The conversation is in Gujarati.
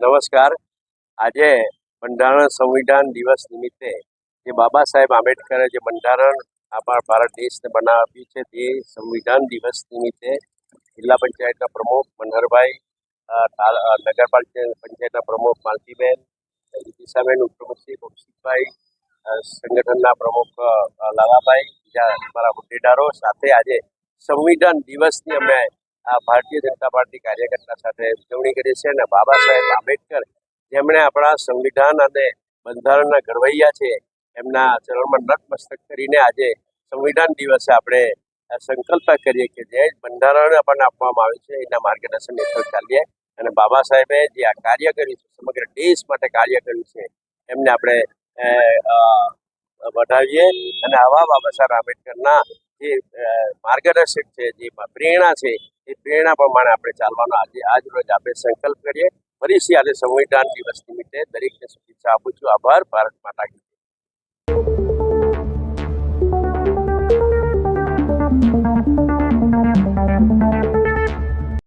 નમસ્કાર. આજે બંધારણ સંવિધાન દિવસ નિમિત્તે જે બાબા સાહેબ આંબેડકરે જે બંધારણ આપણા ભારત દેશને બનાવ્યું છે તે સંવિધાન દિવસ નિમિત્તે જિલ્લા પંચાયતના પ્રમુખ મનહરભાઈ નગરપાલિકા પંચાયતના પ્રમુખ માલતીબેન દિશાબેન ઉપપ્રમુખશ્રી કૌશિકભાઈ સંગઠનના પ્રમુખ લાલાભાઈ, બીજા મારા હોદ્દેદારો સાથે આજે સંવિધાન દિવસની અમે આ ભારતીય જનતા પાર્ટી કાર્યકર્તા સાથે ઉજવણી કરીએ છીએ અને બાબા સાહેબ આંબેડકર જેમણે આપણા સંવિધાન અને બંધારણના ઘડવૈયા છે, એમના ચરણમાં નતમસ્તક કરીને આજે સંવિધાન દિવસે આપણે સંકલ્પ કરીએ કે જે બંધારણ આપણને આપવામાં આવ્યું છે, એના માર્ગદર્શન હેઠળ ચાલીએ અને બાબા સાહેબે જે આ કાર્ય કર્યું છે, સમગ્ર દેશ માટે કાર્ય કર્યું છે, એમને આપણે વધાવીએ અને આવા બાબા સાહેબ આંબેડકરના જે માર્ગદર્શક છે, જે પ્રેરણા છે, એ પ્રેરણા પ્રમાણે આપણે ચાલવાનો આજે, આજ રોજ આપણે સંકલ્પ કરીએ. ફરીથી આજે સંવિધાન દિવસ નિમિત્તે દરેકને શુભેચ્છા આપું છું. આભાર. ભારત માતા કી